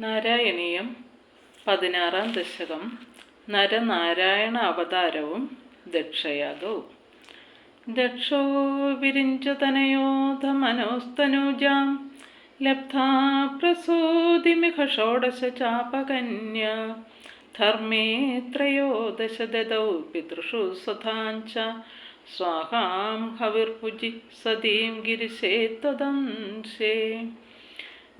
നാരായണീയം പതിനാറാം ദശകം നരനാരായണ അവതാരവും ദക്ഷയാഗവും ദക്ഷോ വിരിഞ്ചതനയോധമനോസ്തനൂജാം ലബ്ധാ പ്രസൂതിമിഹ ഷോഡശ ചാപകന്യ ധർമ്മേ ത്രയോദശ പിതൃഷു സ്വധാഞ്ച. സ്വാഹാം ഹവിർപുജി സതീം ഗിരിശേ തദംശേ.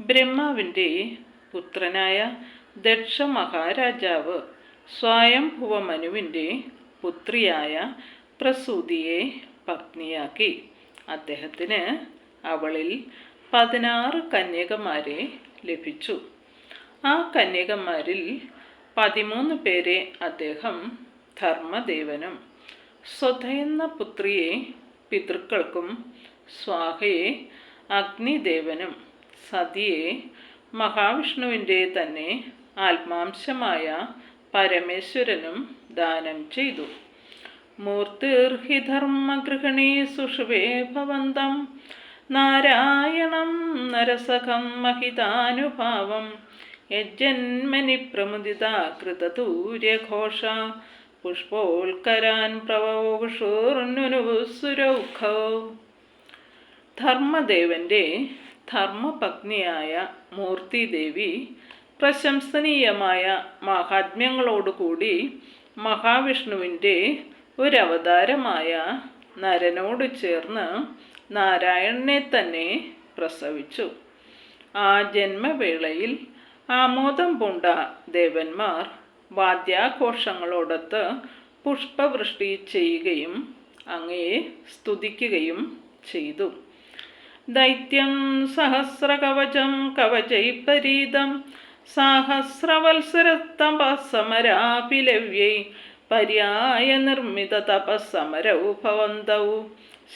ബ്രഹ്മാവിന്റെ പുത്രനായ ദക്ഷ മഹാരാജാവ് സ്വയംഭുവ മനുവിന്റെ പുത്രിയായ പ്രസൂതിയെ പത്നിയാക്കി. അദ്ദേഹത്തിന് അവളിൽ പതിനാറ് കന്യകമാരെ ലഭിച്ചു. ആ കന്യകമാരിൽ പതിമൂന്ന് പേരെ അദ്ദേഹം ധർമ്മദേവനും സ്വതയെന്ന പുത്രിയെ പിതൃക്കൾക്കും സ്വാഹയെ അഗ്നിദേവനും സതിയെ മഹാവിഷ്ണുവിന്റെ തന്നെ ആത്മാംശമായ പരമേശ്വരനും ദാനം ചെയ്തു. മൂർത്തിർഹി ധർമ്മഗൃഹിണീ സുഷുവേ ഭവന്തം. നാരായണം നരസഖം മഹിതാനുഭാവം. യജ്ജന്മനി പ്രമുദിത കൃതതൂര്യഘോഷ പുഷ്പോൽക്കരാൻ പ്രവോഷുർനുനുസുരൗഖോ. ധർമ്മദേവന്റെ ധർമ്മപത്നിയായ മൂർത്തിദേവി പ്രശംസനീയമായ മഹാത്മ്യങ്ങളോടുകൂടി മഹാവിഷ്ണുവിന്റെ ഒരവതാരമായ നരനോട് ചേർന്ന് നാരായണനെ തന്നെ പ്രസവിച്ചു. ആ ജന്മവേളയിൽ ആമോദം പൂണ്ട ദേവന്മാർ വാദ്യാഘോഷങ്ങളോടൊത്ത് പുഷ്പവൃഷ്ടി ചെയ്യുകയും അങ്ങയെ സ്തുതിക്കുകയും ചെയ്തു. ദൈത്യം സഹസ്രകവചം കവചൈപരീതം സാഹസ്രവത്സരത്തപസമരാപിലവ്യൈ പര്യായ നിർമ്മിത തപസ്സമരൗ ഭവന്തൗ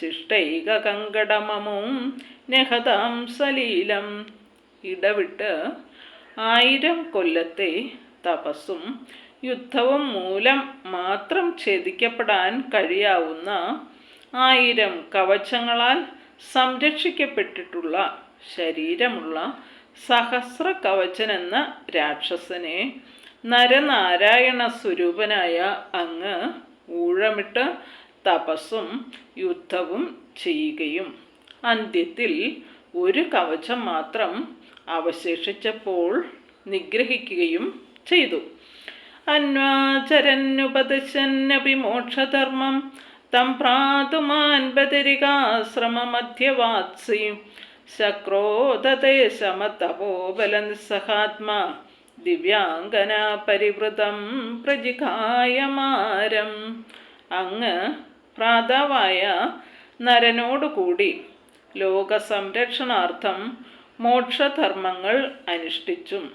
ശിഷ്ടൈകകങ്കടമമും നെഹതാം സലീലം. ഇടവിട്ട് ആയിരം കൊല്ലത്തെ തപസ്സും യുദ്ധവും മൂലം മാത്രം ഛേദിക്കപ്പെടാൻ കഴിയാവുന്ന ആയിരം കവചങ്ങളാൽ സംരക്ഷിക്കപ്പെട്ടിട്ടുള്ള ശരീരമുള്ള സഹസ്ര കവചൻ എന്ന രാക്ഷസനെ നരനാരായണ സ്വരൂപനായ അങ്ങ് ഊഴമിട്ട് തപസ്സും യുദ്ധവും ചെയ്യുകയും അന്ത്യത്തിൽ ഒരു കവചം മാത്രം അവശേഷിച്ചപ്പോൾ നിഗ്രഹിക്കുകയും ചെയ്തു. അന്വാചരന്നുപദിശന്നപി മോക്ഷധർമ്മം തം പ്രാതുമാൻ ബദരികാശ്രമമധ്യവാത്സി. ശക്രോദതേ സഹാത്മാ ദിവ്യാംഗന പരിവൃതം പ്രജികായമാരം. അങ്ങ് പ്രാതാവായ നരനോടുകൂടി ലോക സംരക്ഷണാർത്ഥം മോക്ഷധർമ്മങ്ങൾ അനുഷ്ഠിച്ചും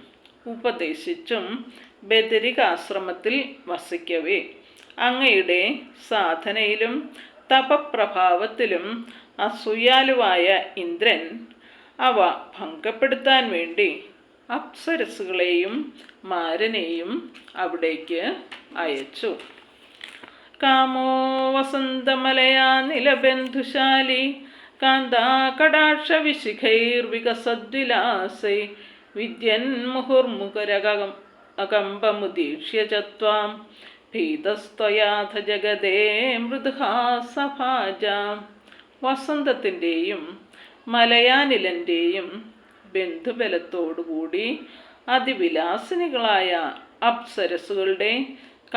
ഉപദേശിച്ചും ബദരികാശ്രമത്തിൽ വസിക്കവേ. അങ്ങയുടെ സാധനയിലും തപപ്രഭാവത്തിലും അസൂയാലുവായ ഇന്ദ്രൻ അവ ഭംഗപ്പെടുത്താൻ വേണ്ടി അപ്സരസുകളെയും മാരനെയും അവിടേക്ക് അയച്ചു. കാമോ വസന്തമലയാ നിലബന്ധുശാലി കാന്താകടാക്ഷ വിശിഖൈർവികസദ്വിലാസൈ വിദ്യൻ മുഹുർമുഖരകം അകമ്പമുദീക്ഷ്യ ചത്വാം ഭീതസ്ത്വയാഥ ജഗതേ മൃദുഹാസഭാജ. വസന്തത്തിന്റെയും മലയാനിലന്റെയും ബന്ധുബലത്തോടുകൂടി അതിവിലാസിനികളായ അപ്സരസുകളുടെ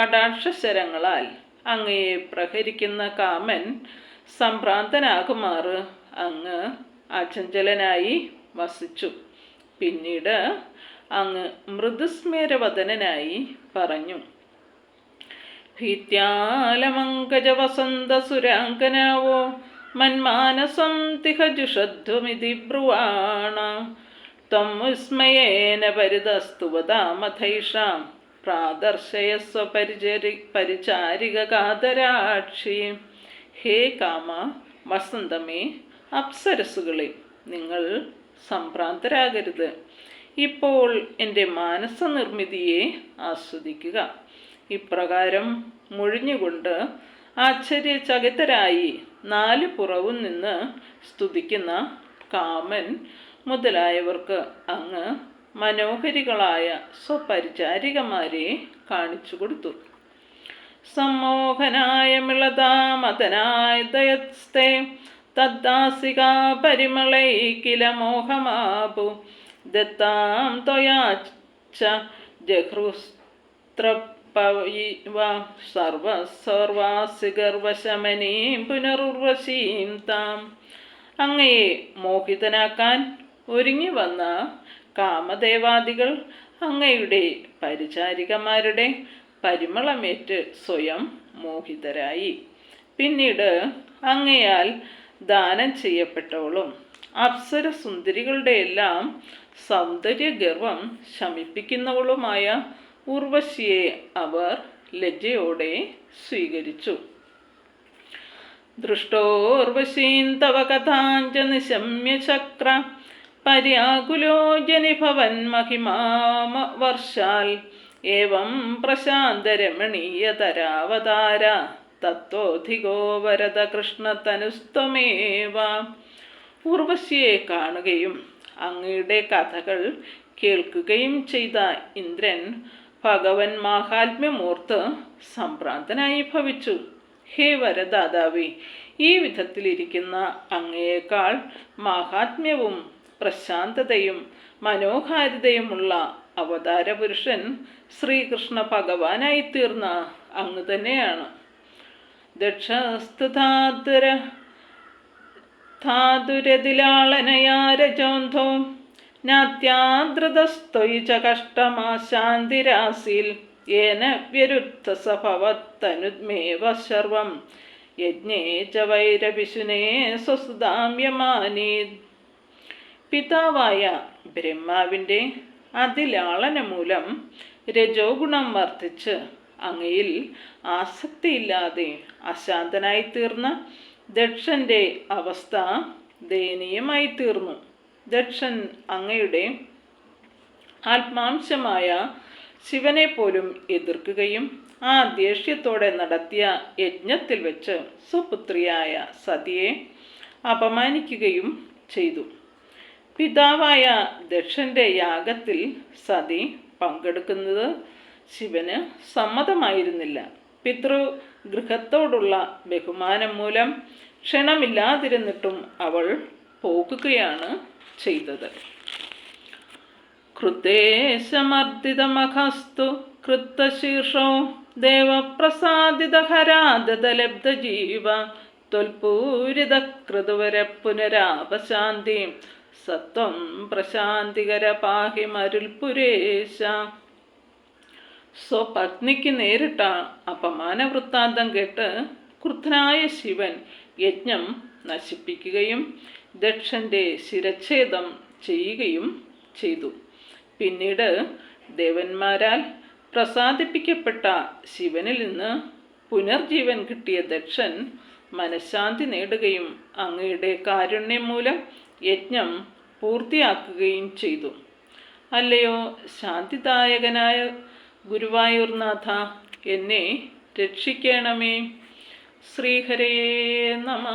കടാക്ഷശരങ്ങളാൽ അങ്ങയെ പ്രഹരിക്കുന്ന കാമൻ സംഭ്രാന്തനാകുമാറ് അങ്ങ് അചഞ്ചലനായി വസിച്ചു. പിന്നീട് അങ്ങ് മൃദുസ്മേരവദനായി പറഞ്ഞു. ഭീത്യാലമങ്കജവസന്തസുരാങ്കനാവോ മന്മാനസം തിഹജുഷധ്വമിതി ബ്രുവാണ. ത്വം വിസ്മയേന പരിതസ്തുവതാമഥൈഷാം പ്രാദർശയസ്വ പരിചരി കാതരാക്ഷി ഹേ കാമ വസന്തമേ അപ്സരസുകളെ നിങ്ങൾ സംഭ്രാന്തരാകരുത്. ഇപ്പോൾ എന്റെ മാനസനിർമ്മിതിയെ ആസ്വദിക്കുക. ഇപ്രകാരം മുഴിഞ്ഞുകൊണ്ട് ആശ്ചര്യചകിതരായി നാല് പുറവും നിന്ന് സ്തുതിക്കുന്ന കാമൻ മുതലായവർക്ക് അങ്ങ് മനോഹരികളായ സ്വപരിചാരികമാരെ കാണിച്ചു കൊടുത്തു. സമ്മോഹനായ മിളതാമതനായ ദയസ്തേ തദ്ദാസിക പരിമളൈ കില മോഹമാപു ദത്താം ത്വയാച്ച സർവ പുനരുർവശീം താം. അങ്ങയെ മോഹിതനാക്കാൻ ഒരുങ്ങി വന്ന കാമദേവാദികൾ അങ്ങയുടെ പരിചാരികമാരുടെ പരിമളമേറ്റ് സ്വയം മോഹിതരായി. പിന്നീട് അങ്ങയാൽ ദാനം ചെയ്യപ്പെട്ടവളും അപ്സര സുന്ദരികളുടെ എല്ലാം സൗന്ദര്യഗർവം ശമിപ്പിക്കുന്നവളുമായ ഉർവശിയെ അവർ ലജ്ജയോടെ സ്വീകരിച്ചു. ദൃഷ്ടോർവശീൻ തവ കഥാഞ്ച നിശമ്യ ചക്ര പര്യാകുലോ ജനിഭവൻ മഹിമാമ വർഷാൽ ഏവം പ്രശാന്തരമണീയതരാവതാര തത്വധികോ വരദ കൃഷ്ണതനുസ്തമേവ ഉർവശിയെ കാണുകയും അങ്ങയുടെ കഥകൾ കേൾക്കുകയും ചെയ്ത ഇന്ദ്രൻ ഭഗവൻ മാഹാത്മ്യമൂർത്ത് സംഭ്രാന്തനായി ഭവിച്ചു. ഹേ വരദാതാവി ഈ വിധത്തിലിരിക്കുന്ന അങ്ങയേക്കാൾ മാഹാത്മ്യവും പ്രശാന്തതയും മനോഹാരിതയുമുള്ള അവതാരപുരുഷൻ ശ്രീകൃഷ്ണ ഭഗവാനായി തീർന്ന അങ്ങ് തന്നെയാണ്. ദക്ഷസ്തുതാതുര ധാതുരതിലാളനയാരജോന്ധോ നാത്യാദ്രതസ്ത്വയി ച കഷ്ടമാശാന്തിരാസിൽ യേന വ്യരുദ്ധസഭവത്തനുമേവ സർവം യജ്ഞേ ച വൈരപിശുനേ സ്വസുതാമ്യമാനീത് പിതാവായ ബ്രഹ്മാവിന്റെ അതിലാളന മൂലം രജോ ഗുണം വർദ്ധിച്ച് അങ്ങയിൽ ആസക്തിയില്ലാതെ അശാന്തനായി തീർന്ന ദക്ഷന്റെ അവസ്ഥ ദയനീയമായി തീർന്നു ദക്ഷൻ അങ്ങയുടെ ആത്മാംശമായ ശിവനെ പോലും എതിർക്കുകയും ആ ദേഷ്യത്തോടെ നടത്തിയ യജ്ഞത്തിൽ വെച്ച് സുപുത്രിയായ സതിയെ അപമാനിക്കുകയും ചെയ്തു. പിതാവായ ദക്ഷന്റെ യാഗത്തിൽ സതി പങ്കെടുക്കുന്നത് ശിവന് സമ്മതമായിരുന്നില്ല. പിതൃ ഗൃഹത്തോടുള്ള ബഹുമാനം മൂലം ക്ഷണമില്ലാതിരുന്നിട്ടും അവൾ പോകുകയാണ് ചെയ്തത്. കൃത്തേശമർദ്ദിതമഖസ്തു കൃത്തശീർഷോ ദേവപ്രസാദിതഹരാദലബ്ധജീവ ത്വൽപൂരിതകൃതുവര പുനരാപശാന്തി സത്വം പ്രശാന്തികര പാഹി മരുൽപുരേശ. സ്വപത്നിക്ക് നേരിട്ട അപമാന വൃത്താന്തം കേട്ട് ക്രുദ്ധനായ ശിവൻ യജ്ഞം നശിപ്പിക്കുകയും ദക്ഷന്റെ ശിരച്ഛേദം ചെയ്യുകയും ചെയ്തു. പിന്നീട് ദേവന്മാരാൽ പ്രസാദിപ്പിക്കപ്പെട്ട ശിവനിൽ നിന്ന് പുനർജീവൻ കിട്ടിയ ദക്ഷൻ മനഃശാന്തി നേടുകയും അങ്ങയുടെ കാരുണ്യം മൂലം യജ്ഞം പൂർത്തിയാക്കുകയും ചെയ്തു. അല്ലയോ ശാന്തിദായകനായ ഗുരുവായൂർനാഥ എന്നെ രക്ഷിക്കണമേ. ശ്രീഹരേ നമ.